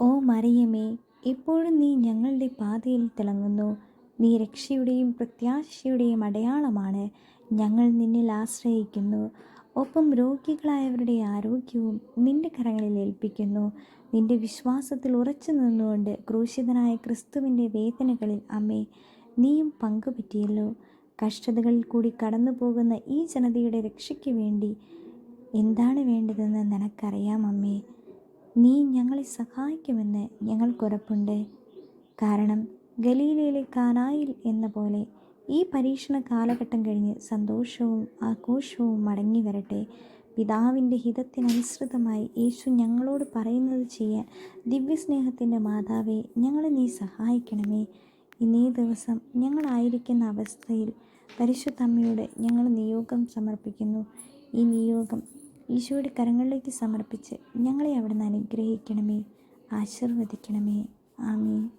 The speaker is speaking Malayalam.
ഓ മറിയമേ എപ്പോഴും നീ ഞങ്ങളുടെ പാതയിൽ തിളങ്ങുന്നു. നീ രക്ഷയുടെയും പ്രത്യാശയുടെയും അടയാളമാണ്. ഞങ്ങൾ നിന്നിൽ ആശ്രയിക്കുന്നു. ഒപ്പം രോഗികളായവരുടെ ആരോഗ്യവും നിന്റെ കരങ്ങളിൽ ഏൽപ്പിക്കുന്നു. നിന്റെ വിശ്വാസത്തിൽ ഉറച്ചു നിന്നുകൊണ്ട് ക്രൂശിതനായ ക്രിസ്തുവിന്റെ വേദനകളിൽ അമ്മേ നീയും പങ്കുപറ്റിയല്ലോ. കഷ്ടതകളിൽ കൂടി കടന്നു പോകുന്ന ഈ ജനതയുടെ രക്ഷയ്ക്ക് വേണ്ടി എന്താണ് വേണ്ടതെന്ന് നിനക്കറിയാം അമ്മേ. നീ ഞങ്ങളെ സഹായിക്കുമെന്ന് ഞങ്ങൾക്കുറപ്പുണ്ട്. കാരണം ഗലീലയിലെ കാനായിൽ എന്ന പോലെ ഈ പരീക്ഷണ കാലഘട്ടം കഴിഞ്ഞ് സന്തോഷവും ആഘോഷവും മടങ്ങി വരട്ടെ. പിതാവിന്റെ ഹിതത്തിനനുസൃതമായി യേശു ഞങ്ങളോട് പറയുന്നത് ചെയ്യാൻ ദിവ്യസ്നേഹത്തിന്റെ മാതാവെ ഞങ്ങളെ നീ സഹായിക്കണമേ. ഇന്നേ ദിവസം ഞങ്ങളായിരിക്കുന്ന അവസ്ഥയിൽ പരിശുദ്ധമ്മയോട് ഞങ്ങൾ നിയോഗം സമർപ്പിക്കുന്നു. ഈ നിയോഗം ഈശോയുടെ കരങ്ങളിലേക്ക് സമർപ്പിച്ച് ഞങ്ങളെ അവിടുന്ന് അനുഗ്രഹിക്കണമേ ആശീർവദിക്കണമേ. ആമീൻ.